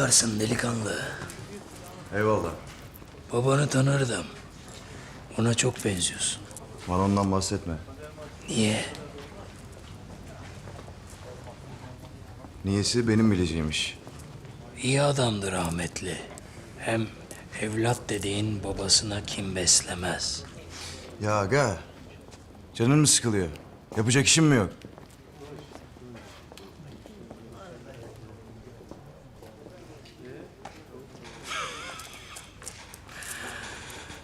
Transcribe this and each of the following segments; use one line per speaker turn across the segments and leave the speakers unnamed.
kurtarsın delikanlı.
Eyvallah.
Babanı tanırdım. Ona çok benziyorsun.
Bana ondan bahsetme.
Niye?
Niyesi benim bileceğim iş.
İyi adamdı rahmetli. Hem evlat dediğin babasına kim beslemez.
Ya aga. Canın mı sıkılıyor? Yapacak işim mi yok?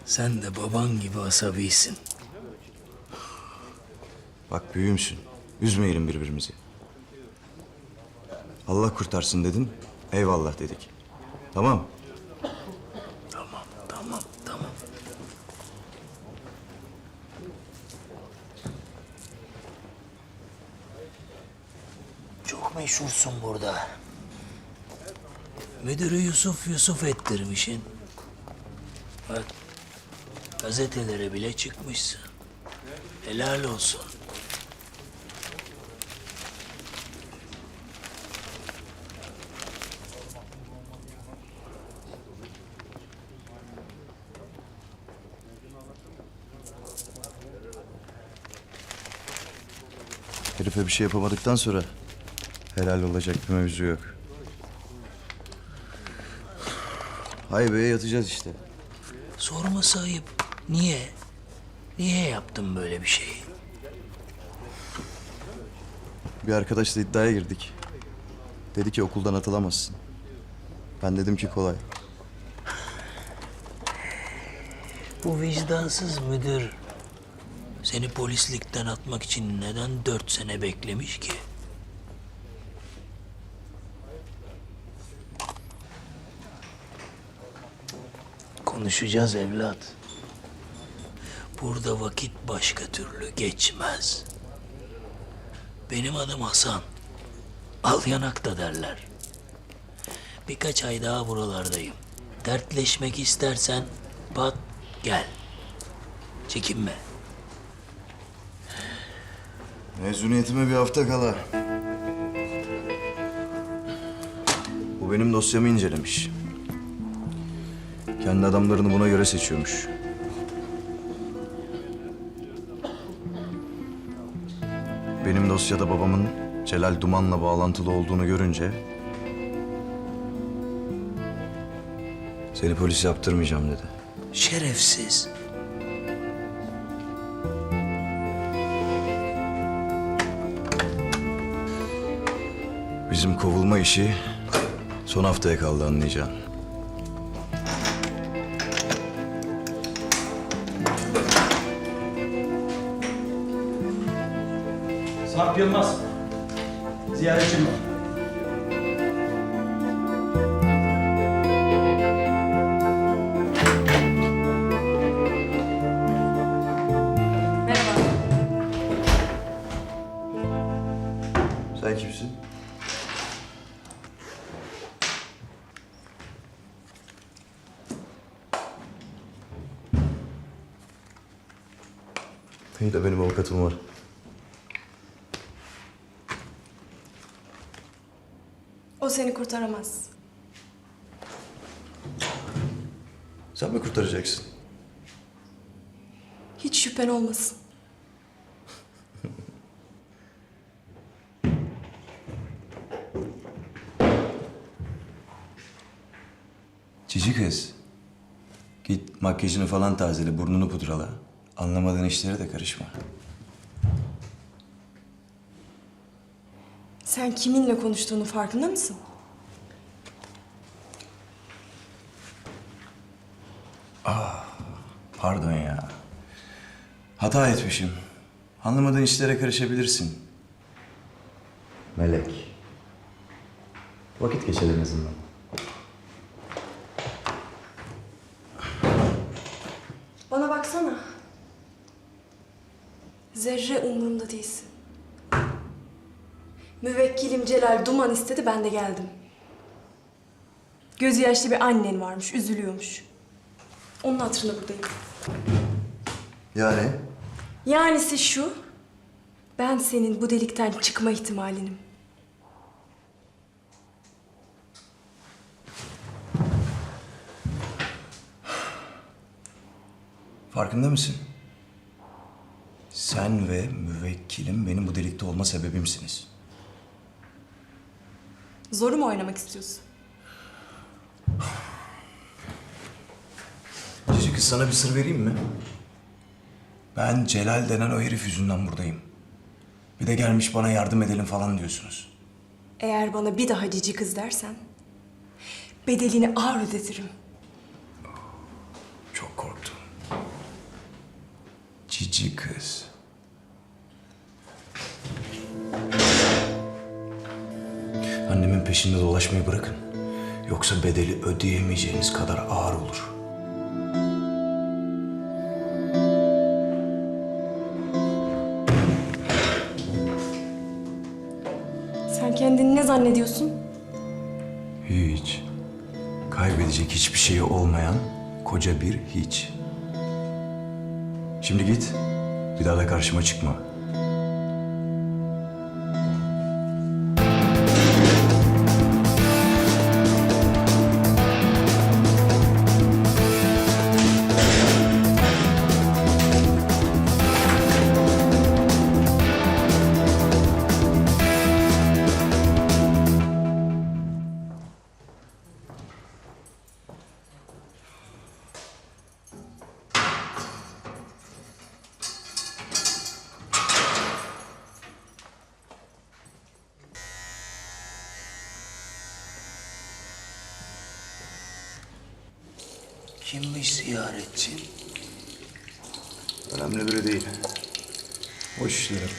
Sen de baban gibi asabisin.
Bak büyüğümsün. Üzmeyelim birbirimizi. Allah kurtarsın dedin. Eyvallah dedik. Tamam.
Tamam, tamam, tamam. Çok meşhursun burada. Müdürü Yusuf Yusuf ettirmişin. Bak, gazetelere bile çıkmışsın. Helal olsun.
Herife bir şey yapamadıktan sonra helal olacak bir mevzu yok. Haybe'ye yatacağız işte.
Sorması ayıp. Niye? Niye yaptın böyle bir şeyi?
Bir arkadaşla iddiaya girdik. Dedi ki okuldan atılamazsın. Ben dedim ki kolay.
Bu vicdansız müdür seni polislikten atmak için neden dört sene beklemiş ki? Konuşacağız evlat. Burada vakit başka türlü geçmez. Benim adım Hasan. Al yanakta derler. Birkaç ay daha buralardayım. Dertleşmek istersen pat gel. Çekinme.
Mezuniyetime bir hafta kala. Bu benim dosyamı incelemiş. Kendi adamlarını buna göre seçiyormuş. Benim dosyada babamın Celal Duman'la bağlantılı olduğunu görünce... ...seni polis yaptırmayacağım dedi.
Şerefsiz.
Bizim kovulma işi son haftaya kaldı anlayacağın.
Sarp Yılmaz. Ziyaretçim var.
Merhaba.
Sen kimsin? İyi de benim avukatım var.
Seni kurtaramaz.
Sen mi kurtaracaksın?
Hiç şüphen olmasın.
Cici kız. Git makyajını falan tazele, burnunu pudrala. Anlamadığın işlere de karışma.
Sen kiminle konuştuğunu farkında mısın?
Pardon ya. Hata etmişim. Anlamadığın işlere karışabilirsin. Melek. Vakit geçer en azından.
Duman istedi, ben de geldim. Gözü yaşlı bir annen varmış, üzülüyormuş. Onun hatırına buradayım.
Yani?
Yanisi şu, ben senin bu delikten çıkma ihtimalinim.
Farkında mısın? Sen ve müvekkilim benim bu delikte olma sebebimsiniz.
Zoru mu oynamak istiyorsun?
Cici kız sana bir sır vereyim mi? Ben Celal denen o herif yüzünden buradayım. Bir de gelmiş bana yardım edelim falan diyorsunuz.
Eğer bana bir daha cici kız dersen... ...bedelini ağır ödetirim.
Çok korktum. Cici kız. Peşinde dolaşmayı bırakın. Yoksa bedeli ödeyemeyeceğiniz kadar ağır olur.
Sen kendini ne zannediyorsun?
Hiç. Kaybedecek hiçbir şeyi olmayan koca bir hiç. Şimdi git. Bir daha da karşıma çıkma.
Ziyaretçi?
Önemli biri değil. Boş işlerim.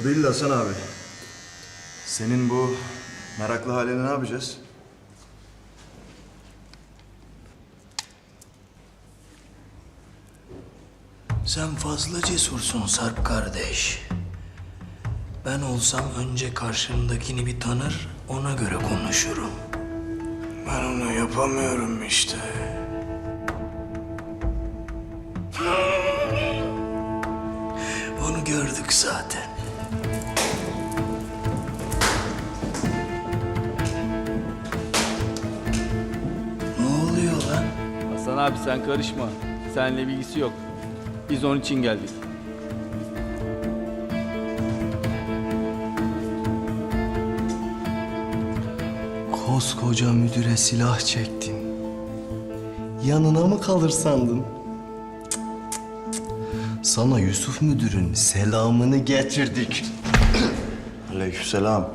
O değil de Hasan abi. Senin bu meraklı haline ne yapacağız?
Sen fazla cesursun Sarp kardeş. Ben olsam önce karşımdakini bir tanır, ona göre konuşurum. Ben onu yapamıyorum işte. Onu gördük zaten. Ne oluyor lan?
Hasan abi sen karışma. Seninle bilgisi yok. Biz onun için geldik.
Koskoca müdüre silah çektin. Yanına mı kalır sandın? Sana Yusuf müdürün selamını getirdik.
Aleykümselam.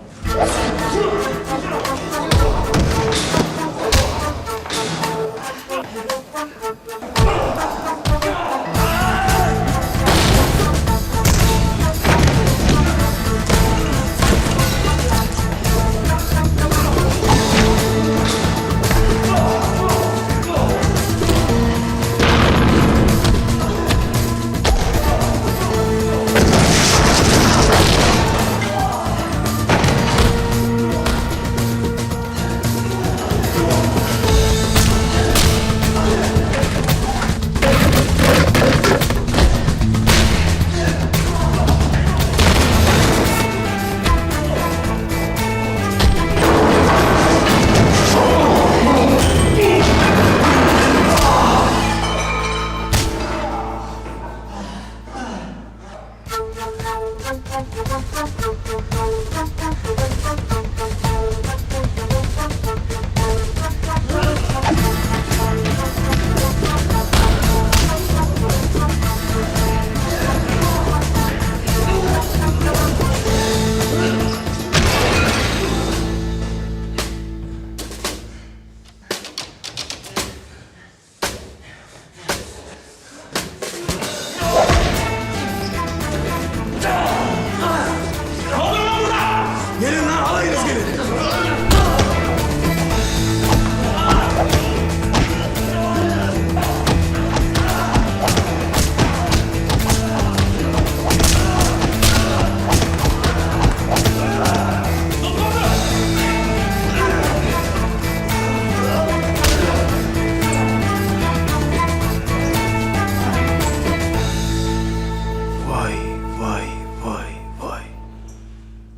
Vay vay vay vay.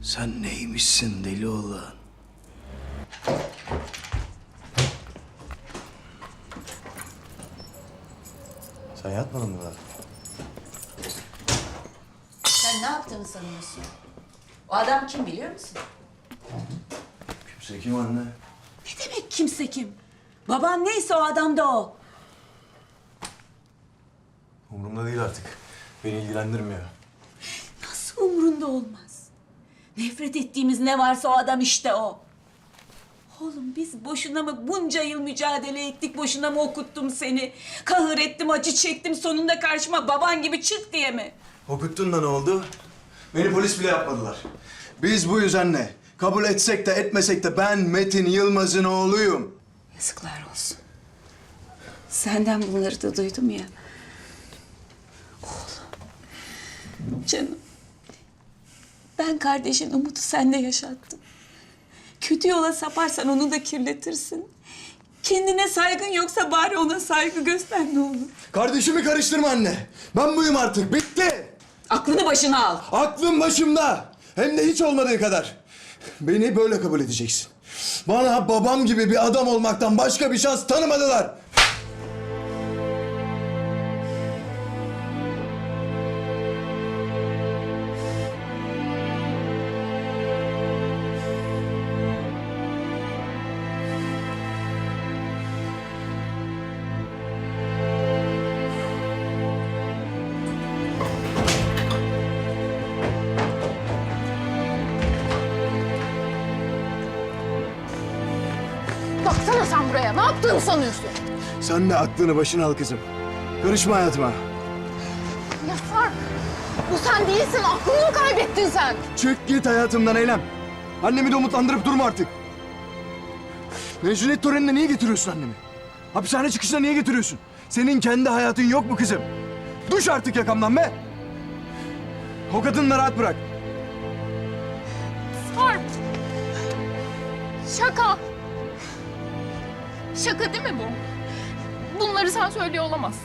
Sen neymişsin deli olan? Sen yatmadın mı daha?
Sen ne yaptığını sanıyorsun? O adam kim biliyor musun?
Kimse kim anne?
Ne demek kimse kim? Baban neyse o adam da o.
Umurumda değil artık. Beni ilgilendirmiyor.
Nasıl umrunda olmaz? Nefret ettiğimiz ne varsa o adam işte o. Oğlum biz boşuna mı bunca yıl mücadele ettik, boşuna mı okuttum seni? Kahır ettim, acı çektim, sonunda karşıma baban gibi çık diye mi?
Okuttun da ne oldu? Beni polis bile yapmadılar. Biz buyuz anne. Kabul etsek de etmesek de ben Metin Yılmaz'ın oğluyum.
Yazıklar olsun. Senden bunları da duydum ya. Oğlum. Canım. Ben kardeşin Umut'u sende yaşattım. Kötü yola saparsan onu da kirletirsin. Kendine saygın yoksa bari ona saygı göster ne olur.
Kardeşimi karıştırma anne. Ben buyum artık. Bitti.
Aklını başına al.
Aklım başımda. Hem de hiç olmadığı kadar. Beni böyle kabul edeceksin. Bana babam gibi bir adam olmaktan başka bir şans tanımadılar.
Ne yaptığını sanıyorsun?
Sen de aklını başına al kızım. Karışma hayatıma.
Ya Sarp. Bu sen değilsin. Aklını mı kaybettin sen?
Çık git hayatımdan Eylem. Annemi de umutlandırıp durma artık. Mezuniyet törenine niye getiriyorsun annemi? Hapishane çıkışına niye getiriyorsun? Senin kendi hayatın yok mu kızım? Duş artık yakamdan be! O kadını rahat bırak.
Sarp. Şaka. Şaka değil mi bu? Bunları sen söylüyor olamazsın.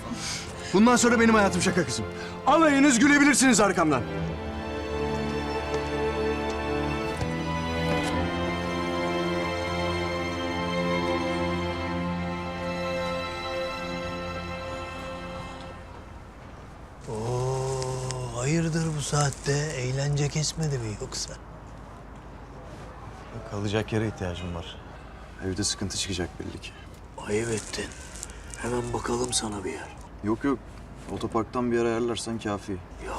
Bundan sonra benim hayatım şaka kızım. Alayınız gülebilirsiniz arkamdan.
Oo, hayırdır bu saatte? Eğlence kesmedi mi yoksa?
Kalacak yere ihtiyacım var. Evde sıkıntı çıkacak belli ki.
Ayıp ettin. Hemen bakalım sana bir yer.
Yok yok. Otoparktan bir yer ayarlarsan kafi.
Ya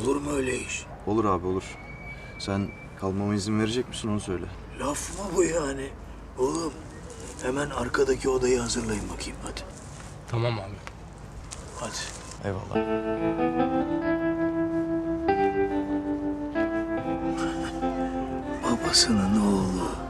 olur mu öyle iş?
Olur abi olur. Sen kalmama izin verecek misin onu söyle.
Laf mı bu yani? Oğlum hemen arkadaki odayı hazırlayın bakayım hadi.
Tamam abi.
Hadi.
Eyvallah.
Babasının oğlu.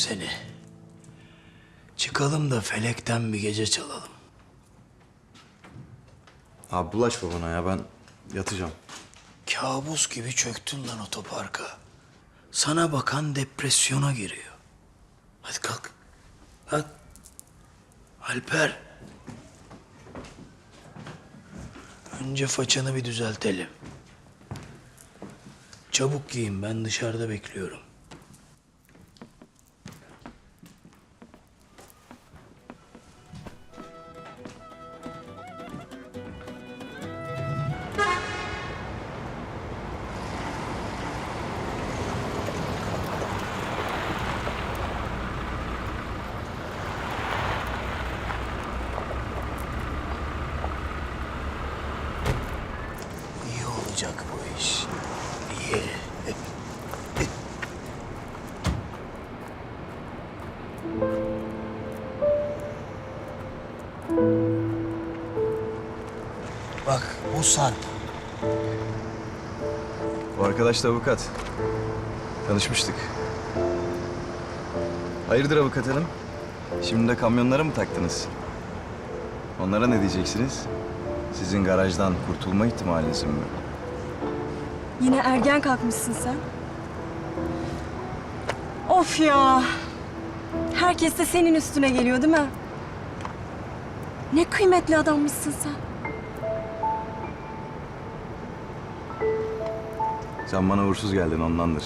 Seni. Çıkalım da felekten bir gece çalalım.
Abi bulaşma bana ya ben yatacağım.
Kabus gibi çöktün lan otoparka. Sana bakan depresyona giriyor. Hadi kalk. Kalk. Alper. Önce façanı bir düzeltelim. Çabuk giyin ben dışarıda bekliyorum. Sarp.
Bu arkadaş da avukat. Tanışmıştık. Hayırdır avukat hanım? Şimdi de kamyonlara mı taktınız? Onlara ne diyeceksiniz? Sizin garajdan kurtulma ihtimaliniz mi?
Yine ergen kalkmışsın sen. Of ya. Herkes de senin üstüne geliyor değil mi? Ne kıymetli adammışsın sen.
Sen bana uğursuz geldin ondandır.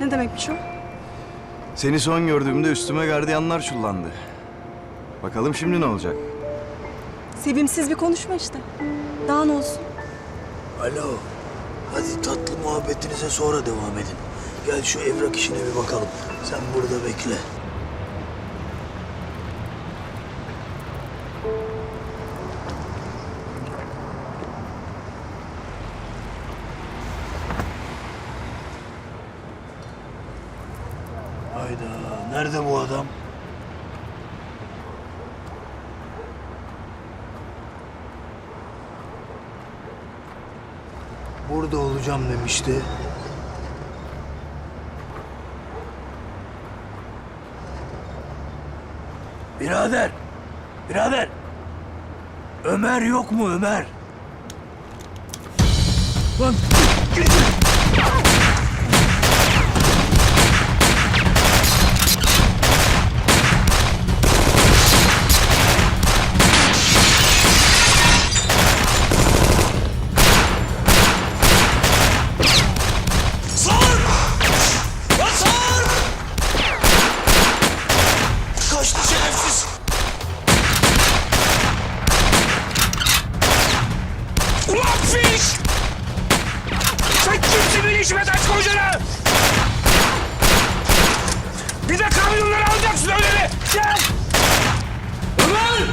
Ne demekmiş o?
Seni son gördüğümde üstüme gardiyanlar çullandı. Bakalım şimdi ne olacak?
Sevimsiz bir konuşma işte. Daha ne olsun?
Alo. Hadi tatlı muhabbetinize sonra devam edin. Gel şu evrak işine bir bakalım. Sen burada bekle. Hayda. Nerede bu adam? Burada olacağım demişti. Birader, birader. Ömer yok mu Ömer? Lan kaçtı şerefsiz.
Ulan fiş! Sen kimsin beni işime taş koyacaksın? Bir de kamyonları alacaksın öyle mi? Gel! Ömer!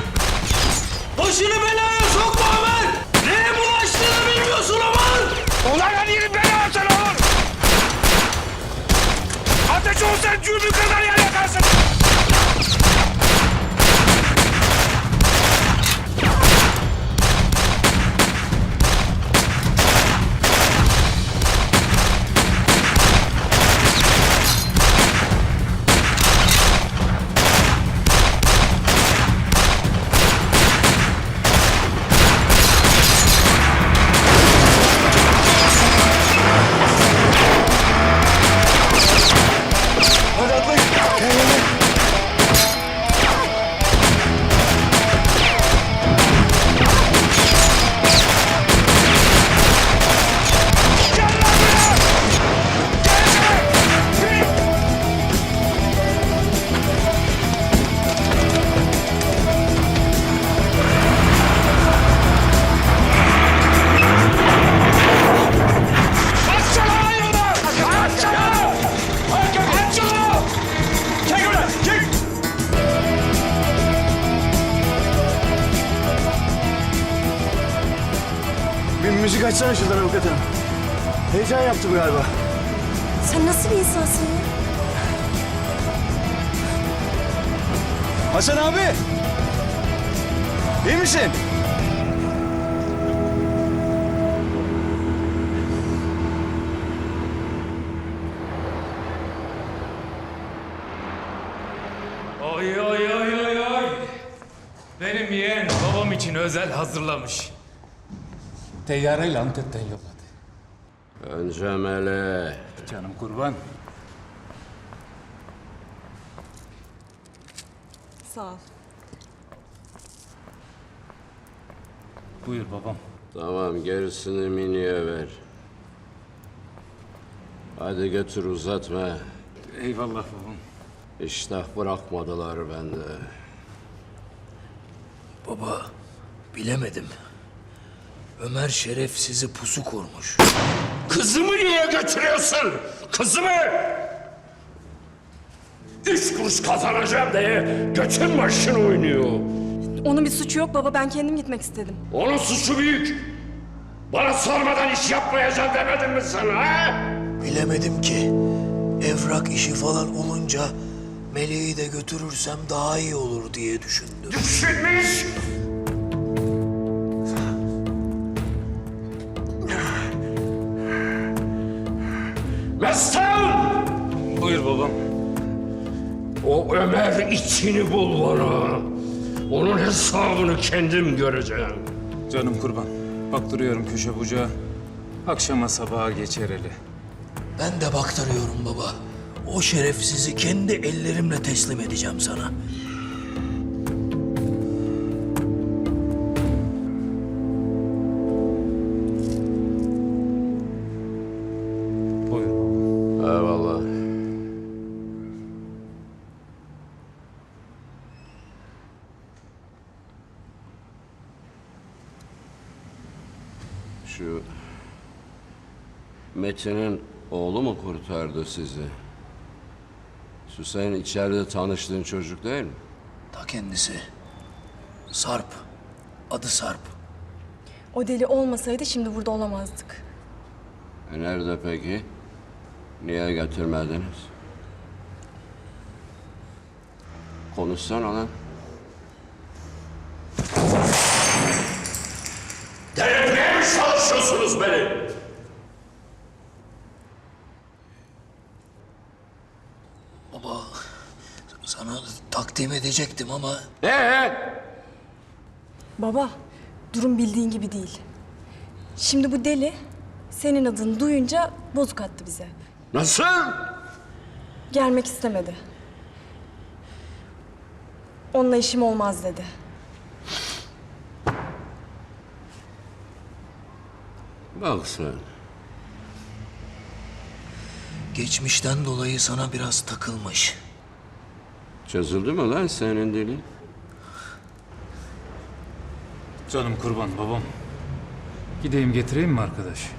Başını belaya sokma Ömer! Neye bulaştığını bilmiyorsun Ömer! Ulan hadi yürü bela atın oğlum! Ateş olsan cürbü kadar yer yakarsın!
Özel hazırlamış. Teyyareyle Antep'ten yolladı.
Önce mele.
Canım kurban.
Sağ ol.
Buyur babam.
Tamam gerisini miniye ver. Hadi götür uzatma.
Eyvallah babam.
İştah bırakmadılar bende.
Baba, bilemedim. Ömer Şeref sizi pusu kurmuş.
Kızımı niye götürüyorsun? Kızımı! Üç kuruş kazanacağım diye götün başını oynuyor.
Onun bir suçu yok baba. Ben kendim gitmek istedim.
Onun suçu büyük.
Bana sormadan iş yapmayacağım demedim mi sana ha?
Bilemedim ki. Evrak işi falan olunca Meleği de götürürsem daha iyi olur diye düşündüm.
Düşünmüş! Mestan!
Buyur babam.
O Ömer içini bul bana. Onun hesabını kendim göreceğim.
Canım kurban. Bak duruyorum köşe bucağı. Akşama sabaha geçer eli.
Ben de baktırıyorum baba. O şerefsizi kendi ellerimle teslim edeceğim sana.
Metin'in oğlu mu kurtardı sizi? Senin içeride tanıştığın çocuk değil mi?
Ta kendisi. Sarp. Adı Sarp.
O deli olmasaydı şimdi burada olamazdık.
E nerede peki? Niye getirmediniz? Konuşsana lan. Delirtmeye mi çalışıyorsunuz beni?
Baba sana takdim edecektim ama
Ee?
Baba, durum bildiğin gibi değil. Şimdi bu deli senin adını duyunca bozuk attı bize.
Nasıl?
Gelmek istemedi. Onunla işim olmaz dedi.
Bak sen.
geçmişten dolayı sana biraz takılmış.
Çözüldü mü lan senin dilin?
Canım kurban babam. Gideyim getireyim mi arkadaş?